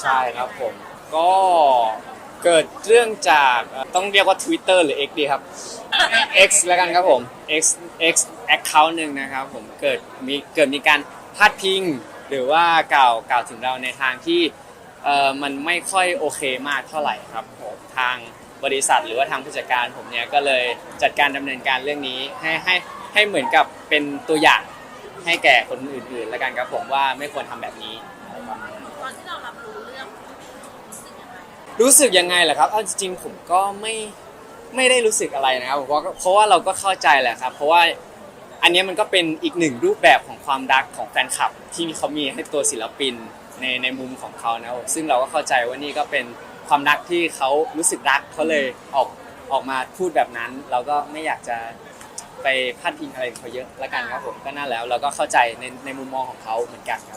ใช่ครับผม ก็เกิดเรื่องจากเอ่อต้องเรียกว่า Twitter หรือ X ดีครับ X แล้วกันครับผม X X account หนึ่งนะครับผมเกิดมีเกิดมีการพาดพิง หรือว่ากล่าวกล่าวถึงเราในทางที่เอ่อมันไม่ค่อยโอเคมากเท่าไหร่ครับผมทางบริษัทหรือว่าทางผู้จัดการผมเนี่ยก็เลยจัดการดำเนินการเรื่องนี้ให้ให้ให้เหมือนกับเป็นตัวอย่างให้แก่คนอื่นๆ แล้วกันครับผมว่าไม่ควรทำแบบนี้ ตอนที่เรารับรู้เรื่องรู้สึกยังไง รู้สึกยังไงล่ะครับเอาจริงๆผมก็ไม่ไม่ได้รู้สึกอะไรนะครับเพราะเพราะว่าเราก็เข้าใจแหละครับ เพราะว่าอันนี้มันก็เป็นอีกหนึ่งรูปแบบของความรักของแฟนคลับ ที่เขามีให้ตัวศิลปินในในมุมของเขานะครับซึ่งเราก็เข้าใจว่านี่ก็เป็นความรักที่เขารู้สึกรักเขาเลยออกออกมาพูดแบบนั้น เราก็ไม่อยากจะไปพาดพิงอะไรเขาเยอะละกันครับผมก็น่าแล้ว เราก็เข้าใจในในมุมมองของเขาเหมือนกันครับ